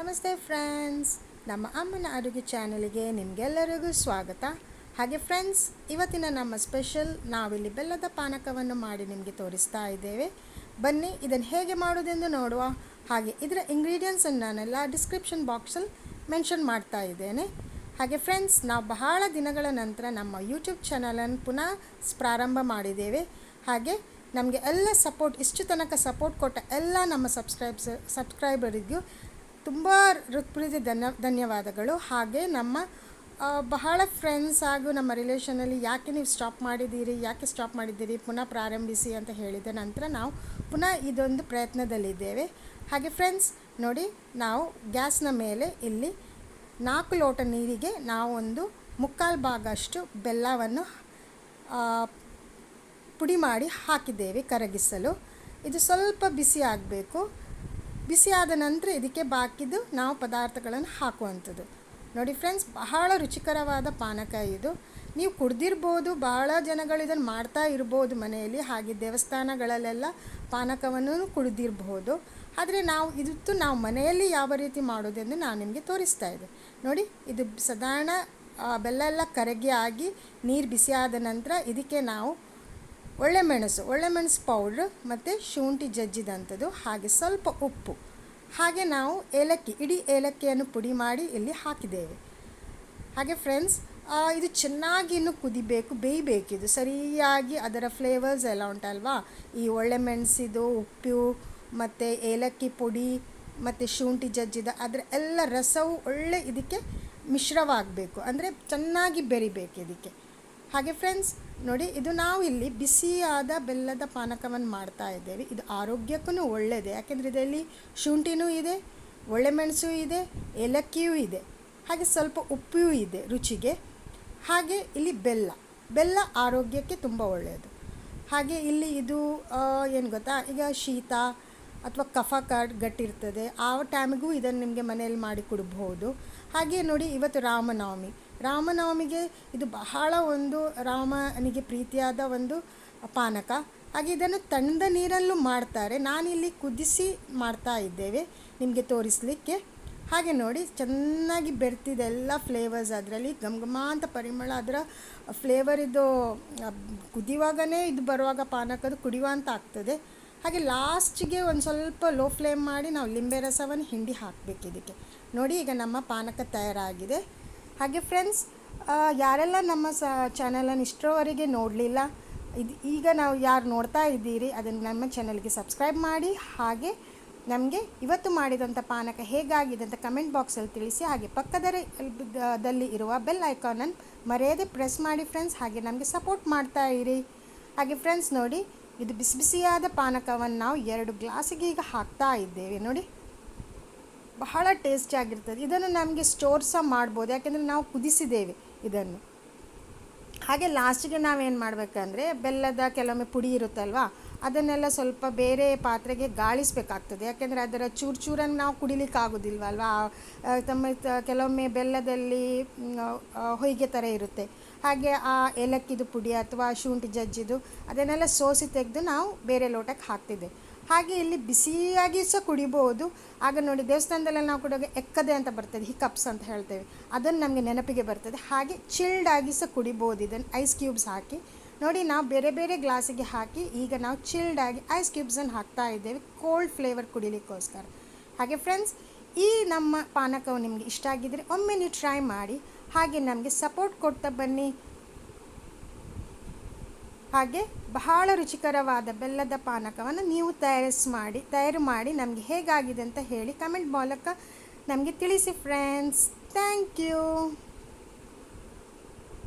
ನಮಸ್ತೆ ಫ್ರೆಂಡ್ಸ್. ನಮ್ಮ ಅಮ್ಮನ ಅಡುಗೆ ಚಾನಲ್ಗೆ ನಿಮಗೆಲ್ಲರಿಗೂ ಸ್ವಾಗತ. ಹಾಗೆ ಫ್ರೆಂಡ್ಸ್, ಇವತ್ತಿನ ನಮ್ಮ ಸ್ಪೆಷಲ್ ನಾವಿಲ್ಲಿ ಬೆಲ್ಲದ ಪಾನಕವನ್ನು ಮಾಡಿ ನಿಮಗೆ ತೋರಿಸ್ತಾ ಇದ್ದೇವೆ. ಬನ್ನಿ, ಇದನ್ನು ಹೇಗೆ ಮಾಡೋದೆಂದು ನೋಡುವ ಹಾಗೆ ಇದರ ಇಂಗ್ರೀಡಿಯೆಂಟ್ಸನ್ನು ನಾನೆಲ್ಲ ಡಿಸ್ಕ್ರಿಪ್ಷನ್ ಬಾಕ್ಸಲ್ಲಿ ಮೆನ್ಷನ್ ಮಾಡ್ತಾ ಇದ್ದೇನೆ. ಹಾಗೆ ಫ್ರೆಂಡ್ಸ್, ನಾವು ಬಹಳ ದಿನಗಳ ನಂತರ ನಮ್ಮ ಯೂಟ್ಯೂಬ್ ಚಾನಲನ್ನು ಪುನಃ ಪ್ರಾರಂಭ ಮಾಡಿದ್ದೇವೆ. ಹಾಗೆ ನಮಗೆ ಎಲ್ಲ ಸಪೋರ್ಟ್ ಇಷ್ಟು ತನಕ ಸಪೋರ್ಟ್ ಕೊಟ್ಟ ಎಲ್ಲ ನಮ್ಮ ಸಬ್ಸ್ಕ್ರೈಬ್ಸ್ ಸಬ್ಸ್ಕ್ರೈಬರಿಗೂ ತುಂಬ ಹೃತ್ಪ್ರೀತಿ ಧನ್ಯ, ಧನ್ಯವಾದಗಳು. ಹಾಗೆ ನಮ್ಮ ಬಹಳ ಫ್ರೆಂಡ್ಸ್ ಹಾಗೂ ನಮ್ಮ ರಿಲೇಷನಲ್ಲಿ ಯಾಕೆ ನೀವು ಸ್ಟಾಪ್ ಮಾಡಿದ್ದೀರಿ, ಯಾಕೆ ಸ್ಟಾಪ್ ಮಾಡಿದ್ದೀರಿ, ಪುನಃ ಪ್ರಾರಂಭಿಸಿ ಅಂತ ಹೇಳಿದ ನಂತರ ನಾವು ಪುನಃ ಇದೊಂದು ಪ್ರಯತ್ನದಲ್ಲಿದ್ದೇವೆ. ಹಾಗೆ ಫ್ರೆಂಡ್ಸ್ ನೋಡಿ ನಾವು ಗ್ಯಾಸ್ನ ಮೇಲೆ ಇಲ್ಲಿ ನಾಲ್ಕು ಲೋಟ ನೀರಿಗೆ ನಾವು ಒಂದು ಮುಕ್ಕಾಲು ಭಾಗಷ್ಟು ಬೆಲ್ಲವನ್ನು ಪುಡಿ ಮಾಡಿ ಹಾಕಿದ್ದೇವೆ ಕರಗಿಸಲು. ಇದು ಸ್ವಲ್ಪ ಬಿಸಿ ಆಗಬೇಕು. ಬಿಸಿ ಆದ ನಂತರ ಇದಕ್ಕೆ ಬಾಕಿದ್ದು ನಾವು ಪದಾರ್ಥಗಳನ್ನು ಹಾಕುವಂಥದ್ದು. ನೋಡಿ ಫ್ರೆಂಡ್ಸ್ ಬಹಳ ರುಚಿಕರವಾದ ಪಾನಕ ಇದು. ನೀವು ಕುಡ್ದಿರ್ಬೋದು, ಬಹಳ ಜನಗಳು ಇದನ್ನು ಮಾಡ್ತಾ ಇರ್ಬೋದು ಮನೆಯಲ್ಲಿ, ಹಾಗೆ ದೇವಸ್ಥಾನಗಳಲ್ಲೆಲ್ಲ ಪಾನಕವನ್ನು ಕುಡ್ದಿರ್ಬೋದು. ಆದರೆ ನಾವು, ಇದಿತ್ತು ನಾವು ಮನೆಯಲ್ಲಿ ಯಾವ ರೀತಿ ಮಾಡೋದೆಂದು ನಾನು ನಿಮಗೆ ತೋರಿಸ್ತಾ ಇದ್ದೆ ನೋಡಿ, ಇದು ಸಾಧಾರಣ ಬೆಲ್ಲ ಎಲ್ಲ ಕರಗಿ ಆಗಿ ನೀರು ಬಿಸಿಯಾದ ನಂತರ ಇದಕ್ಕೆ ನಾವು ಒಳ್ಳೆ ಮೆಣಸು ಒಳ್ಳೆ ಮೆಣಸು ಪೌಡ್ರ್ ಮತ್ತು ಶುಂಠಿ ಜಜ್ಜಿದಂಥದ್ದು, ಹಾಗೆ ಸ್ವಲ್ಪ ಉಪ್ಪು. ಹಾಗೆ ನಾವು ಏಲಕ್ಕಿ, ಇಡೀ ಏಲಕ್ಕಿಯನ್ನು ಪುಡಿ ಮಾಡಿ ಇಲ್ಲಿ ಹಾಕಿದ್ದೇವೆ. ಹಾಗೆ ಫ್ರೆಂಡ್ಸ್ ಇದು ಚೆನ್ನಾಗಿ ಇನ್ನು ಕುದಿಬೇಕು, ಬೇಯಬೇಕು. ಇದು ಸರಿಯಾಗಿ ಅದರ ಫ್ಲೇವರ್ಸ್ ಎಲ್ಲ ಉಂಟಲ್ವಾ ಈ ಒಳ್ಳೆ ಮೆಣಸಿದು, ಉಪ್ಪು ಮತ್ತು ಏಲಕ್ಕಿ ಪುಡಿ ಮತ್ತು ಶುಂಠಿ ಜಜ್ಜಿದ ಅದರ ಎಲ್ಲ ರಸವು ಒಳ್ಳೆ ಇದಕ್ಕೆ ಮಿಶ್ರವಾಗಬೇಕು. ಅಂದರೆ ಚೆನ್ನಾಗಿ ಬೆರಿಬೇಕು ಇದಕ್ಕೆ. ಹಾಗೆ ಫ್ರೆಂಡ್ಸ್ ನೋಡಿ, ಇದು ನಾವು ಇಲ್ಲಿ ಬಿಸಿಯಾದ ಬೆಲ್ಲದ ಪಾನಕವನ್ನು ಮಾಡ್ತಾ ಇದ್ದೇವೆ. ಇದು ಆರೋಗ್ಯಕ್ಕೂ ಒಳ್ಳೆಯದೇ ಯಾಕೆಂದರೆ ಇದರಲ್ಲಿ ಶುಂಠಿನೂ ಇದೆ, ಒಳ್ಳೆ ಮೆಣಸು ಇದೆ, ಏಲಕ್ಕಿಯೂ ಇದೆ, ಹಾಗೆ ಸ್ವಲ್ಪ ಉಪ್ಪು ಇದೆ ರುಚಿಗೆ. ಹಾಗೆ ಇಲ್ಲಿ ಬೆಲ್ಲ ಬೆಲ್ಲ ಆರೋಗ್ಯಕ್ಕೆ ತುಂಬ ಒಳ್ಳೆಯದು ಹಾಗೆ ಇಲ್ಲಿ ಇದು ಏನು ಗೊತ್ತಾ, ಈಗ ಶೀತ ಅಥವಾ ಕಫ ಕಾರ್ಡ್ ಗಟ್ಟಿರ್ತದೆ, ಆ ಟೈಮಿಗೂ ಇದನ್ನು ನಿಮಗೆ ಮನೆಯಲ್ಲಿ ಮಾಡಿ ಕೊಡಬಹುದು ಹಾಗೆ ನೋಡಿ, ಇವತ್ತು ರಾಮನವಮಿ ರಾಮನವಮಿಗೆ ಇದು ಬಹಳ ಒಂದು ರಾಮನಿಗೆ ಪ್ರೀತಿಯಾದ ಒಂದು ಪಾನಕ. ಹಾಗೆ ಇದನ್ನು ತಣ್ಣದ ನೀರಲ್ಲೂ ಮಾಡ್ತಾರೆ. ನಾನಿಲ್ಲಿ ಕುದಿಸಿ ಮಾಡ್ತಾ ಇದ್ದೇವೆ. ನಿಮಗೆ ತೋರಿಸಲಿಕ್ಕೆ. ಹಾಗೆ ನೋಡಿ, ಚೆನ್ನಾಗಿ ಬೆರ್ತಿದೆ ಎಲ್ಲ ಫ್ಲೇವರ್ಸ್ ಅದರಲ್ಲಿ. ಘಮ ಅಂತ ಪರಿಮಳ ಅದರ ಫ್ಲೇವರ್ ಇದು ಕುದಿಯುವಾಗನೇ ಇದು ಬರುವಾಗ ಪಾನಕದು ಕುಡಿಯುವಂತ ಆಗ್ತದೆ. ಹಾಗೆ ಲಾಸ್ಟಿಗೆ ಒಂದು ಸ್ವಲ್ಪ ಲೋ ಫ್ಲೇಮ್ ಮಾಡಿ ನಾವು ಲಿಂಬೆ ರಸವನ್ನು ಹಿಂಡಿ ಹಾಕಬೇಕು ಇದಕ್ಕೆ. ನೋಡಿ, ಈಗ ನಮ್ಮ ಪಾನಕ ತಯಾರಾಗಿದೆ. ಹಾಗೆ ಫ್ರೆಂಡ್ಸ್ ಯಾರೆಲ್ಲ ನಮ್ಮ ಸ ಚಾನಲನ್ನು ಇಷ್ಟರವರೆಗೆ ನೋಡಲಿಲ್ಲ, ಇದು, ಈಗ ನಾವು ಯಾರು ನೋಡ್ತಾ ಇದ್ದೀರಿ ಅದನ್ನು ನಮ್ಮ ಚಾನಲ್ಗೆ ಸಬ್ಸ್ಕ್ರೈಬ್ ಮಾಡಿ, ಹಾಗೆ ನಮಗೆ ಇವತ್ತು ಮಾಡಿದಂಥ ಪಾನಕ ಹೇಗಾಗಿದೆ ಅಂತ ಕಮೆಂಟ್ ಬಾಕ್ಸಲ್ಲಿ ತಿಳಿಸಿ, ಹಾಗೆ ಪಕ್ಕದಲ್ಲಿ ಇರುವ ಬೆಲ್ ಐಕಾನನ್ನು ಮರೆಯದೆ ಪ್ರೆಸ್ ಮಾಡಿ ಫ್ರೆಂಡ್ಸ್ ಹಾಗೆ ನಮಗೆ ಸಪೋರ್ಟ್ ಮಾಡ್ತಾ ಇರಿ. ಹಾಗೆ ಫ್ರೆಂಡ್ಸ್ ನೋಡಿ, ಇದು ಬಿಸಿ ಬಿಸಿಯಾದ ಪಾನಕವನ್ನು ನಾವು ಎರಡು ಗ್ಲಾಸಿಗೆ ಈಗ ಹಾಕ್ತಾ ಇದ್ದೇವೆ ನೋಡಿ. ಬಹಳ ಟೇಸ್ಟಿ ಆಗಿರ್ತದೆ. ಇದನ್ನು ನಮಗೆ ಸ್ಟೋರ್ ಸಹ ಮಾಡ್ಬೋದು. ಯಾಕೆಂದರೆ ನಾವು ಕುದಿಸಿದ್ದೇವೆ ಇದನ್ನು. ಹಾಗೆ ಲಾಸ್ಟಿಗೆ ನಾವೇನು ಮಾಡಬೇಕಂದ್ರೆ ಬೆಲ್ಲದ ಕೆಲವೊಮ್ಮೆ ಪುಡಿ ಇರುತ್ತಲ್ವಾ ಅದನ್ನೆಲ್ಲ ಸ್ವಲ್ಪ ಬೇರೆ ಪಾತ್ರೆಗೆ ಗಾಳಿಸ್ಬೇಕಾಗ್ತದೆ. ಯಾಕೆಂದರೆ ಅದರ ಚೂರು ಚೂರನ್ನು ನಾವು ಕುಡಿಲಿಕ್ಕೆ ಆಗೋದಿಲ್ವಲ್ವಾ ಆ, ತಮ್ಮ ಕೆಲವೊಮ್ಮೆ ಬೆಲ್ಲದಲ್ಲಿ ಹೊಯ್ಗೆ ಥರ ಇರುತ್ತೆ. ಹಾಗೆ ಆ ಏಲಕ್ಕಿದು ಪುಡಿ ಅಥವಾ ಶುಂಠಿ ಜಜ್ಜಿದು ಅದನ್ನೆಲ್ಲ ಸೋಸಿ ತೆಗೆದು ನಾವು ಬೇರೆ ಲೋಟಕ್ಕೆ ಹಾಕ್ತಿದ್ದೆ. ಹಾಗೆ ಇಲ್ಲಿ ಬಿಸಿಯಾಗಿ ಸಹ ಕುಡಿಬೋದು. ಆಗ ನೋಡಿ ದೇವಸ್ಥಾನದಲ್ಲೆಲ್ಲ ನಾವು ಕುಡಿಯೋಕೆ ಎಕ್ಕದೆ ಅಂತ ಬರ್ತದೆ ಹಿಕಪ್ಸ್ ಅಂತ ಹೇಳ್ತೇವೆ. ಅದನ್ನು ನಮಗೆ ನೆನಪಿಗೆ ಬರ್ತದೆ. ಹಾಗೆ ಚಿಲ್ಡ್ ಆಗಿ ಸಹ ಕುಡಿಬೋದು ಇದನ್ನು ಐಸ್ ಕ್ಯೂಬ್ಸ್ ಹಾಕಿ. ನೋಡಿ ನಾವು ಬೇರೆ ಬೇರೆ ಗ್ಲಾಸಿಗೆ ಹಾಕಿ, ಈಗ ನಾವು ಚಿಲ್ಡ್ ಆಗಿ ಐಸ್ ಕ್ಯೂಬ್ಸನ್ನು ಹಾಕ್ತಾ ಇದ್ದೇವೆ ಕೋಲ್ಡ್ ಫ್ಲೇವರ್ ಕುಡಿಲಿಕ್ಕೋಸ್ಕರ. ಹಾಗೆ ಫ್ರೆಂಡ್ಸ್ ಈ ನಮ್ಮ ಪಾನಕವು ನಿಮಗೆ ಇಷ್ಟ ಆಗಿದ್ದರೆ ಒಮ್ಮೆ ನೀವು ಟ್ರೈ ಮಾಡಿ, ಹಾಗೆ ನಮಗೆ ಸಪೋರ್ಟ್ ಕೊಡ್ತಾ ಬನ್ನಿ. ಹಾಗೆ ಬಹಳ ರುಚಿಕರವಾದ ಬೆಲ್ಲದ ಪಾನಕವನ್ನು ನೀವು ತಯಾರಿಸಿ ಮಾಡಿ, ತಯಾರು ಮಾಡಿ ನಮಗೆ ಹೇಗಾಗಿದೆ ಅಂತ ಹೇಳಿ ಕಮೆಂಟ್ ಮೂಲಕ ನಮಗೆ ತಿಳಿಸಿ ಫ್ರೆಂಡ್ಸ್ ಥ್ಯಾಂಕ್ ಯು